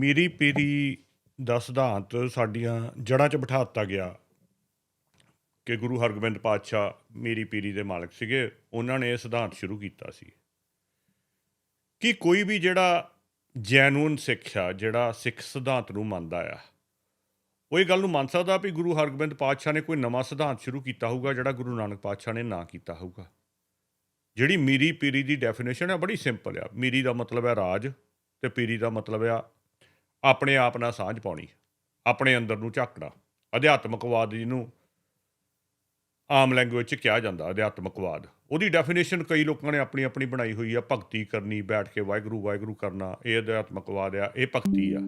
ਮੀਰੀ ਪੀਰੀ ਦਾ ਸਿਧਾਂਤ ਸਾਡੀਆਂ ਜੜ੍ਹਾਂ 'ਚ ਬਿਠਾ ਦਿੱਤਾ ਗਿਆ ਕਿ ਗੁਰੂ ਹਰਗੋਬਿੰਦ ਪਾਤਸ਼ਾਹ ਮੀਰੀ ਪੀਰੀ ਦੇ ਮਾਲਕ ਸੀਗੇ, ਉਹਨਾਂ ਨੇ ਇਹ ਸਿਧਾਂਤ ਸ਼ੁਰੂ ਕੀਤਾ ਸੀ ਕਿ ਕੋਈ ਵੀ ਜਿਹੜਾ ਜੈਨੂਨ ਸਿੱਖ ਆ, ਜਿਹੜਾ ਸਿੱਖ ਸਿਧਾਂਤ ਨੂੰ ਮੰਨਦਾ ਆ, ਉਹ ਇਹ ਗੱਲ ਨੂੰ ਮੰਨ ਸਕਦਾ ਵੀ ਗੁਰੂ ਹਰਗੋਬਿੰਦ ਪਾਤਸ਼ਾਹ ਨੇ ਕੋਈ ਨਵਾਂ ਸਿਧਾਂਤ ਸ਼ੁਰੂ ਕੀਤਾ ਹੋਊਗਾ, ਜਿਹੜਾ ਗੁਰੂ ਨਾਨਕ ਪਾਤਸ਼ਾਹ ਨੇ ਨਾ ਕੀਤਾ ਹੋਊਗਾ। ਜਿਹੜੀ ਮੀਰੀ ਪੀਰੀ ਦੀ ਡੈਫੀਨੇਸ਼ਨ ਹੈ ਬੜੀ ਸਿੰਪਲ ਆ। ਮੀਰੀ ਦਾ ਮਤਲਬ ਹੈ ਰਾਜ ਤੇ ਪੀਰੀ ਦਾ ਮਤਲਬ ਆ ਆਪਣੇ ਆਪ ਨਾਲ ਸਾਂਝ ਪਾਉਣੀ ਆਪਣੇ ਅੰਦਰ ਨੂੰ ਝਾਕਣਾ। ਅਧਿਆਤਮਕਵਾਦ ਜਿਹਨੂੰ ਆਮ ਲੈਂਗੁਏਜ 'ਚ ਕਿਹਾ ਜਾਂਦਾ ਅਧਿਆਤਮਕਵਾਦ। ਉਹਦੀ ਡੈਫੀਨੇਸ਼ਨ ਕਈ ਲੋਕਾਂ ਨੇ ਆਪਣੀ ਆਪਣੀ ਬਣਾਈ ਹੋਈ ਆ ਭਗਤੀ ਕਰਨੀ ਬੈਠ ਕੇ ਵਾਹਿਗੁਰੂ ਵਾਹਿਗੁਰੂ ਕਰਨਾ ਇਹ ਅਧਿਆਤਮਕਵਾਦ ਆ ਇਹ ਭਗਤੀ ਆ।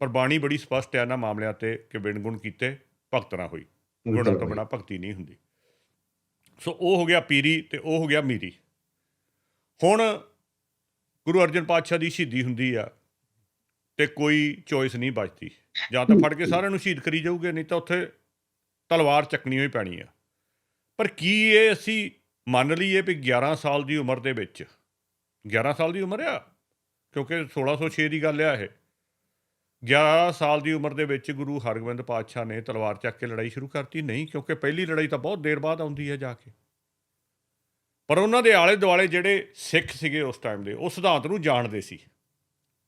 ਪਰ ਬਾਣੀ ਬੜੀ ਸਪਸ਼ਟ ਹੈ ਨਾ ਮਾਮਲਿਆਂ ਤੇ ਕਿ ਬਿਨ ਗੁਣ ਕੀਤੇ ਭਗਤ ਨਾ ਹੋਈ। ਗੁਣਾਂ ਤੋਂ ਬਿਨਾ ਭਗਤੀ ਨਹੀਂ ਹੁੰਦੀ। ਸੋ ਉਹ ਹੋ ਗਿਆ ਪੀਰੀ ਤੇ ਉਹ ਹੋ ਗਿਆ ਮੀਰੀ। ਹੁਣ ਗੁਰੂ ਅਰਜਨ ਪਾਤਸ਼ਾਹ ਦੀ ਸ਼ਹੀਦੀ ਹੁੰਦੀ ਆ ਤੇ ਕੋਈ ਚੋਇਸ ਨਹੀਂ ਬਚਦੀ। ਜਾਂ ਤਾਂ ਫੜ ਕੇ ਸਾਰਿਆਂ ਨੂੰ ਸ਼ਹੀਦ ਕਰੀ ਜਾਊਗੇ ਨਹੀਂ ਤਾਂ ਉੱਥੇ ਤਲਵਾਰ ਚੱਕਣੀ ਹੋਈ ਪੈਣੀ ਆ ਪਰ ਕੀ ਇਹ ਅਸੀਂ ਮੰਨ ਲਈਏ ਵੀ 11 ਸਾਲ ਦੀ ਉਮਰ ਦੇ ਵਿੱਚ 11 ਸਾਲ ਦੀ ਉਮਰ ਆ? ਕਿਉਂਕਿ 1606 ਦੀ ਗੱਲ ਆ ਇਹ। 11 ਸਾਲ ਦੀ ਉਮਰ ਦੇ ਵਿੱਚ ਗੁਰੂ ਹਰਗੋਬਿੰਦ ਪਾਤਸ਼ਾਹ ਨੇ ਤਲਵਾਰ ਚੱਕ ਕੇ ਲੜਾਈ ਸ਼ੁਰੂ ਕਰਤੀ। ਨਹੀਂ ਕਿਉਂਕਿ ਪਹਿਲੀ ਲੜਾਈ ਤਾਂ ਬਹੁਤ ਦੇਰ ਬਾਅਦ ਆਉਂਦੀ ਹੈ ਜਾ ਕੇ। ਪਰ ਉਹਨਾਂ ਦੇ ਆਲੇ ਦੁਆਲੇ ਜਿਹੜੇ ਸਿੱਖ ਸੀਗੇ ਉਸ ਟਾਈਮ ਦੇ ਉਹ ਸਿਧਾਂਤ ਨੂੰ ਜਾਣਦੇ ਸੀ।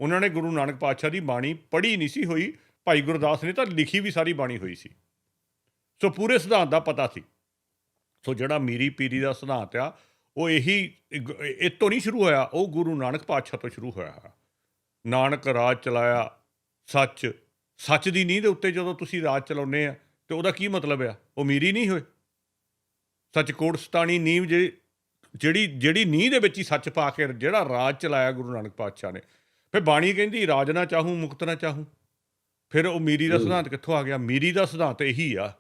ਉਹਨਾਂ ਨੇ ਗੁਰੂ ਨਾਨਕ ਪਾਤਸ਼ਾਹ ਦੀ ਬਾਣੀ ਪੜ੍ਹੀ ਨਹੀਂ ਸੀ ਹੋਈ, ਭਾਈ ਗੁਰਦਾਸ ਨੇ ਤਾਂ ਲਿਖੀ ਵੀ ਸਾਰੀ ਬਾਣੀ ਹੋਈ ਸੀ। ਸੋ ਪੂਰੇ ਸਿਧਾਂਤ ਦਾ ਪਤਾ ਸੀ। ਸੋ ਜਿਹੜਾ ਮੀਰੀ ਪੀਰੀ ਦਾ ਸਿਧਾਂਤ ਆ, ਉਹ ਇਹੀ ਇਹ ਤੋਂ ਨਹੀਂ ਸ਼ੁਰੂ ਹੋਇਆ, ਉਹ ਗੁਰੂ ਨਾਨਕ ਪਾਤਸ਼ਾਹ ਤੋਂ ਸ਼ੁਰੂ ਹੋਇਆ। ਨਾਨਕ ਰਾਜ ਚਲਾਇਆ, ਸੱਚ ਸੱਚ ਦੀ ਨੀਂਹ ਦੇ ਉੱਤੇ ਜਦੋਂ ਤੁਸੀਂ ਰਾਜ ਚਲਾਉਂਦੇ ਆ, ਤੇ ਉਹਦਾ ਕੀ ਮਤਲਬ ਆ? ਉਹ ਮੀਰੀ ਨਹੀਂ ਹੋਏ। ਸੱਚ ਕੋਟ ਸਤਾਣੀ ਨੀਂਹ ਜੇ, ਜਿਹੜੀ ਜਿਹੜੀ ਨੀਂਹ ਦੇ ਵਿੱਚ ਹੀ ਸੱਚ ਪਾ ਕੇ ਜਿਹੜਾ ਰਾਜ ਚਲਾਇਆ ਗੁਰੂ ਨਾਨਕ ਪਾਤਸ਼ਾਹ ਨੇ ਫਿਰ ਬਾਣੀ ਕਹਿੰਦੀ ਰਾਜ ਨਾ ਚਾਹੂੰ ਮੁਕਤ ਨਾ ਚਾਹੂੰ। ਫਿਰ ਉਹ ਮੀਰੀ ਦਾ ਸਿਧਾਂਤ ਕਿੱਥੋਂ ਆ ਗਿਆ? ਮੀਰੀ ਦਾ ਸਿਧਾਂਤ ਇਹੀ ਆ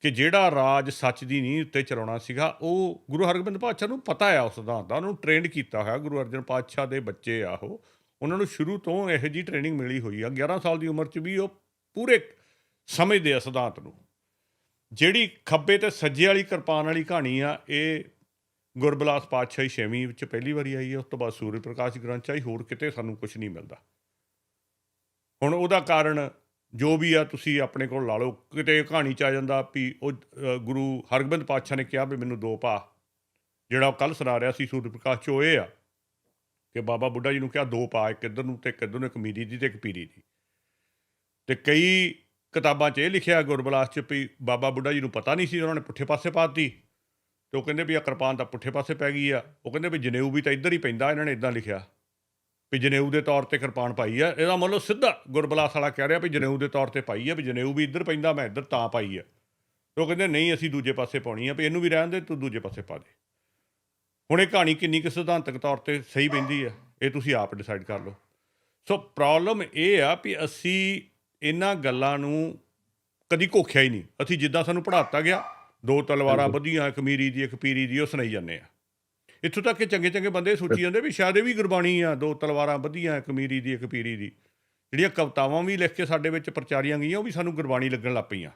ਕਿ ਜਿਹੜਾ ਰਾਜ ਸੱਚ ਦੀ ਨੀਂਹ ਉੱਤੇ ਚਲਾਉਣਾ ਸੀਗਾ ਉਹ ਗੁਰੂ ਹਰਗੋਬਿੰਦ ਪਾਤਸ਼ਾਹ ਨੂੰ ਪਤਾ ਆ ਉਸ ਸਿਧਾਂਤ ਦਾ ਉਹਨੂੰ ਟ੍ਰੇਨਡ ਕੀਤਾ ਹੋਇਆ ਗੁਰੂ ਅਰਜਨ ਪਾਤਸ਼ਾਹ ਦੇ ਬੱਚੇ ਆ ਉਹ। ਉਹਨਾਂ ਨੂੰ ਸ਼ੁਰੂ ਤੋਂ ਇਹੋ ਜੀ ਟ੍ਰੇਨਿੰਗ ਮਿਲੀ ਹੋਈ ਆ 11 ਸਾਲ ਦੀ ਉਮਰ 'ਚ ਵੀ ਉਹ ਪੂਰੇ ਸਮਝਦੇ ਆ ਸਿਧਾਂਤ ਨੂੰ। ਜਿਹੜੀ ਖੱਬੇ ਤੇ ਸੱਜੇ ਵਾਲੀ ਕਿਰਪਾਨ ਵਾਲੀ ਕਹਾਣੀ ਆ ਇਹ ਗੁਰਬਲਾਸ ਪਾਤਸ਼ਾਹੀ ਛੇਵੀਂ ਵਿੱਚ ਪਹਿਲੀ ਵਾਰੀ ਆਈ ਹੈ, ਉਸ ਤੋਂ ਬਾਅਦ ਸੂਰਜ ਪ੍ਰਕਾਸ਼ ਗ੍ਰੰਥ 'ਚ ਆਈ, ਹੋਰ ਕਿਤੇ ਸਾਨੂੰ ਕੁਝ ਨਹੀਂ ਮਿਲਦਾ। ਹੁਣ ਉਹਦਾ ਕਾਰਨ ਜੋ ਵੀ ਆ, ਤੁਸੀਂ ਆਪਣੇ ਕੋਲ ਲਾ ਲਓ। ਕਿਤੇ ਕਹਾਣੀ 'ਚ ਆ ਜਾਂਦਾ ਵੀ ਉਹ ਗੁਰੂ ਹਰਗੋਬਿੰਦ ਪਾਤਸ਼ਾਹ ਨੇ ਕਿਹਾ ਵੀ ਮੈਨੂੰ ਦੋ ਪਾ ਜਿਹੜਾ ਉਹ ਕੱਲ ਸੁਣਾ ਰਿਹਾ ਸੀ ਸੂਰਜ ਪ੍ਰਕਾਸ਼ 'ਚ, ਉਹ ਇਹ ਆ ਕਿ ਬਾਬਾ ਬੁੱਢਾ ਜੀ ਨੂੰ ਕਿਹਾ ਦੋ ਪਾ ਇੱਕ ਇੱਧਰ ਨੂੰ ਤੇ ਇੱਕ ਇੱਧਰ ਨੂੰ, ਇੱਕ ਮੀਰੀ ਦੀ ਤੇ ਇੱਕ ਪੀਰੀ ਦੀ। ਤੇ ਕਈ ਕਿਤਾਬਾਂ 'ਚ ਇਹ ਲਿਖਿਆ ਗੁਰਬਲਾਸ 'ਚ ਵੀ ਬਾਬਾ ਬੁੱਢਾ ਜੀ ਨੂੰ ਪਤਾ ਨਹੀਂ ਸੀ, ਉਹਨਾਂ ਨੇ ਪੁੱਠੇ ਪਾਸੇ ਪਾਤੀ ਤੇ ਉਹ ਕਹਿੰਦੇ ਵੀ ਆ ਕਿਰਪਾਨ ਤਾਂ ਪੁੱਠੇ ਪਾਸੇ ਪੈ ਗਈ ਆ। ਉਹ ਕਹਿੰਦੇ ਵੀ ਜਨੇਊ ਵੀ ਤਾਂ ਇੱਧਰ ਹੀ ਪੈਂਦਾ, ਇਹਨਾਂ ਨੇ ਇਦਾਂ ਲਿਖਿਆ। ਵੀ ਜਨੇਊ ਦੇ ਤੌਰ ਤੇ ਕਿਰਪਾਨ ਪਾਈ ਆ। ਇਹਦਾ ਮਤਲਬ ਸਿੱਧਾ ਗੁਰਬਲਾਸ ਵਾਲਾ ਕਹਿ ਰਿਹਾ ਵੀ ਜਨੇਊ ਦੇ ਤੌਰ ਤੇ ਪਾਈ ਆ, ਵੀ ਜਨੇਊ ਵੀ ਇੱਧਰ ਪੈਂਦਾ, ਮੈਂ ਇੱਧਰ ਤਾਂ ਪਾਈ ਆ। ਉਹ ਕਹਿੰਦੇ ਨਹੀਂ, ਅਸੀਂ ਦੂਜੇ ਪਾਸੇ ਪਾਉਣੀ ਆ, ਵੀ ਇਹਨੂੰ ਵੀ ਰਹਿਣ ਦੇ, ਤੂੰ ਦੂਜੇ ਪਾਸੇ ਪਾ ਦੇ। ਹੁਣ ਇਹ ਕਹਾਣੀ ਕਿੰਨੀ ਕੁ ਸਿਧਾਂਤਕ ਤੌਰ ਤੇ ਸਹੀ ਪੈਂਦੀ ਆ, ਇਹ ਤੁਸੀਂ ਆਪ ਡਿਸਾਈਡ ਕਰ ਲਓ। ਸੋ ਪ੍ਰੋਬਲਮ ਇਹ ਆ ਵੀ ਅਸੀਂ ਇਹਨਾਂ ਗੱਲਾਂ ਨੂੰ ਕਦੀ ਘੋਖਿਆ ਹੀ ਨਹੀਂ। ਅਸੀਂ ਜਿੱਦਾਂ ਸਾਨੂੰ ਪੜਾਤਾ ਗਿਆ ਦੋ ਤਲਵਾਰਾਂ ਵਧੀਆਂ ਇੱਕ ਮੀਰੀ ਦੀ ਇੱਕ ਪੀਰੀ ਦੀ ਉਹ ਸੁਣਾਈ ਜਾਂਦੇ ਆ। ਇੱਥੋਂ ਤੱਕ ਕਿ ਚੰਗੇ ਚੰਗੇ ਬੰਦੇ ਸੋਚੀ ਜਾਂਦੇ ਵੀ ਸ਼ਾਇਦ ਇਹ ਵੀ ਗੁਰਬਾਣੀ ਆ ਦੋ ਤਲਵਾਰਾਂ ਵਧੀਆਂ ਇੱਕ ਮੀਰੀ ਦੀ ਇੱਕ ਪੀਰੀ ਦੀ। ਜਿਹੜੀਆਂ ਕਵਤਾਵਾਂ ਵੀ ਲਿਖ ਕੇ ਸਾਡੇ ਵਿੱਚ ਪ੍ਰਚਾਰੀਆਂ ਗਈਆਂ ਉਹ ਵੀ ਸਾਨੂੰ ਗੁਰਬਾਣੀ ਲੱਗਣ ਲੱਗ ਪਈਆਂ।